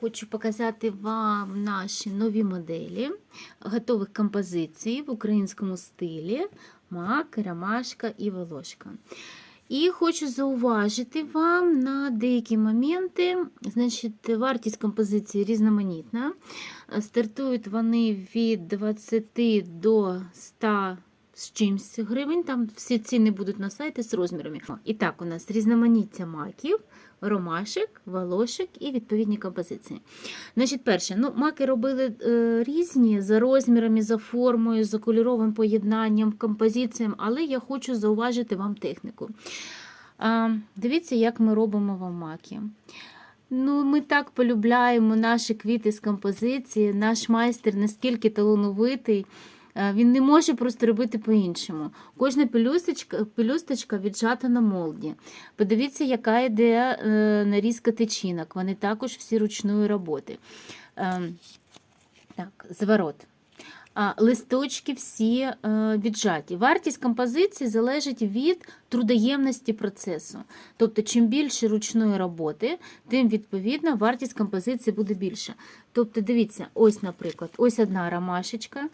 Хочу показати вам наші нові моделі готових композицій в українському стилі мак, ромашка і волошка. І хочу зауважити вам на деякі моменти. Значить, вартість композиції різноманітна. Стартують вони від 20 до 100 з чимсь гривень. Там всі ціни будуть на сайті з розмірами. І так, у нас різноманіття маків, ромашек, волошек і відповідні композиції. Значить, перше, ну, маки робили е, різні за розмірами, за формою, за кольоровим поєднанням, композиціям, але я хочу зауважити вам техніку. А, дивіться, як ми робимо вам маки. Ну, Ми так полюбляємо наші квіти з композиції, наш майстер наскільки талановитий. Е, Він не може просто робити по-іншому. Кожна пелюсточка, пелюсточка віджата на молді. Подивіться, яка йде е, нарізка тичинок. Вони також всі ручної роботи. Е, Так, зворот. А, Листочки всі е, віджаті. Вартість композиції залежить від трудоємності процесу. Тобто, чим більше ручної роботи, тим відповідно вартість композиції буде більша. Тобто, дивіться, ось, наприклад, ось одна ромашечка.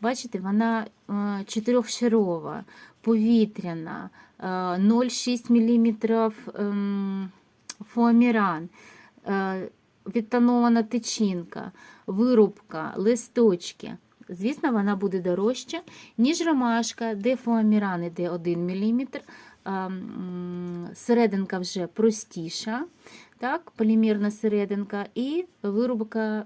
Бачите, вона е, чотирьохшарова, повітряна, е, 0,6 мм ем, фоаміран, е, відтонована тичинка, вирубка, листочки. Звісно, вона буде дорожча, ніж ромашка, де фоаміран іде 1 мм, серединка вже простіша, так, полімерна серединка, і вирубка,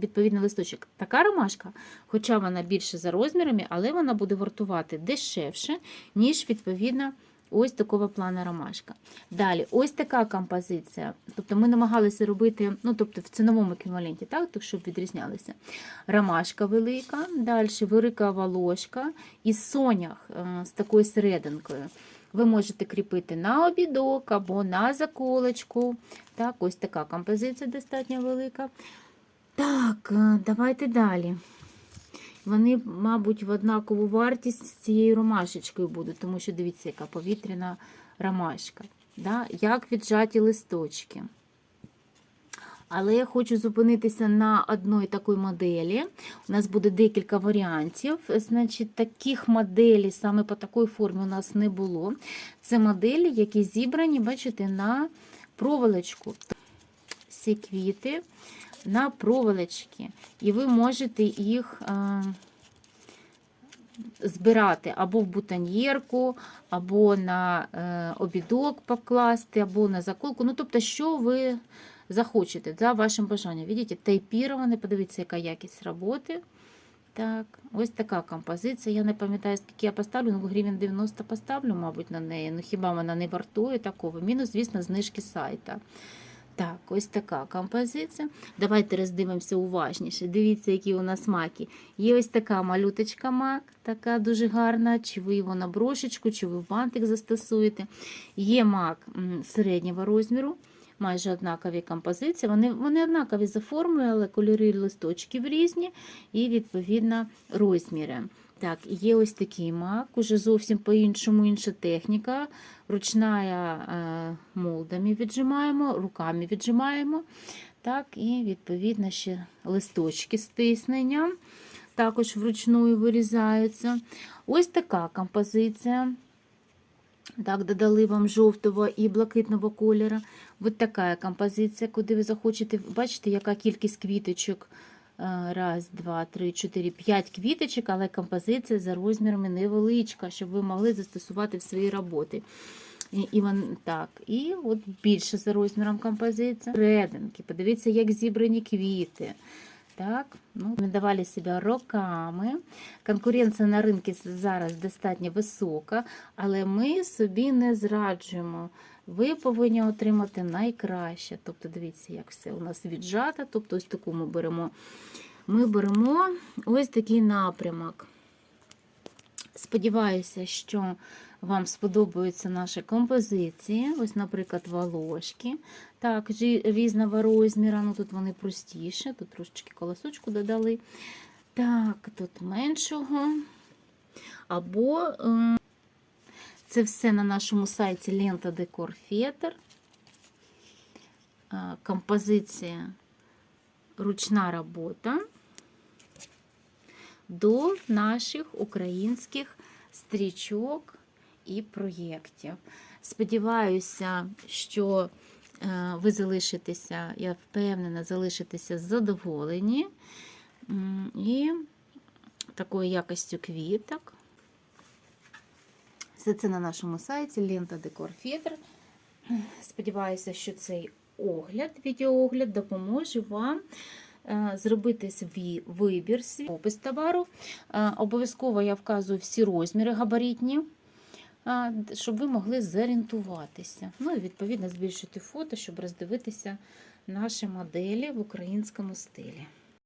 відповідно, листочок. Така ромашка, хоча вона більше за розмірами, але вона буде вартувати дешевше, ніж відповідно. Ось такого плану ромашка. Далі, ось така композиція. Тобто ми намагалися робити, ну тобто в ціновому еквіваленті, так, так щоб відрізнялися. Ромашка велика, далі велика волошка і сонях е, з такою серединкою. Ви можете кріпити на обідок або на заколочку. Так, ось така композиція достатньо велика. Так, е, давайте далі. Вони, мабуть, в однакову вартість з цією ромашечкою будуть, тому що дивіться, яка повітряна ромашка. Да? Як віджаті листочки. Але я хочу зупинитися на одної такої моделі. У нас буде декілька варіантів. Значить, таких моделей саме по такій формі у нас не було. Це моделі, які зібрані, бачите, на проволочку. Всі квіти на проволочки. І ви можете їх е, збирати або в бутоньєрку, або на е, обідок покласти, або на заколку. Ну, тобто, що ви захочете, за вашим бажанням. Видите, тейпіроване, подивіться, яка якість роботи. Так, ось така композиція. Я не пам'ятаю, скільки я поставлю, ну гривень 90 поставлю, мабуть, на неї. Ну хіба вона не вартує такого? Мінус, звісно, знижки сайта. Так, ось така композиція. Давайте роздивимося уважніше. Дивіться, які у нас маки. Є ось така малюточка мак, така дуже гарна. Чи ви його на брошечку, чи ви в бантик застосуєте. Є мак середнього розміру, майже однакові композиції. Вони, вони однакові за формою, але кольори листочків різні і, відповідно, розміри. Так, є ось такий мак, уже зовсім по-іншому інша техніка. Ручна е, молдами віджимаємо, руками віджимаємо. Так, І, відповідно, ще листочки з тисненням також вручну вирізаються. Ось така композиція. Так, додали вам жовтого і блакитного кольору. Ось така композиція, куди ви захочете. Бачите, яка кількість квіточок. Е, Раз, два, три, чотири, п'ять квіточок, але композиція за розмірами невеличка, щоб ви могли застосувати в свої роботи. І, і, вон, так, і от більше за розміром композиція. Рединки, подивіться, як зібрані квіти. Так, ну, Ми давали себе роками. Конкуренція на ринку зараз достатньо висока, але ми собі не зраджуємо. Ви повинні отримати найкраще. Тобто, дивіться, як все у нас віджато. Тобто, ось таку ми беремо. Ми беремо ось такий напрямок. Сподіваюся, що вам сподобаються наші композиції. Ось, наприклад, волошки. Так, різного розміру. Ну, тут вони простіші, тут трошечки колосочку додали. Так, тут меншого. Або е, це все на нашому сайті Лента Декор Фетр. Е, Композиція ручна робота до наших українських стрічок і проєктів. Сподіваюся, що е, ви залишитеся, я впевнена, залишитеся задоволені і такою якістю квіток. Все це на нашому сайті Лента Декор Фідр. Сподіваюся, що цей огляд, відеоогляд допоможе вам е, зробити свій вибір, свій опис товару. Е, Обов'язково я вказую всі розміри габаритні, щоб ви могли зорієнтуватися. Ну і відповідно збільшити фото, щоб роздивитися наші моделі в українському стилі.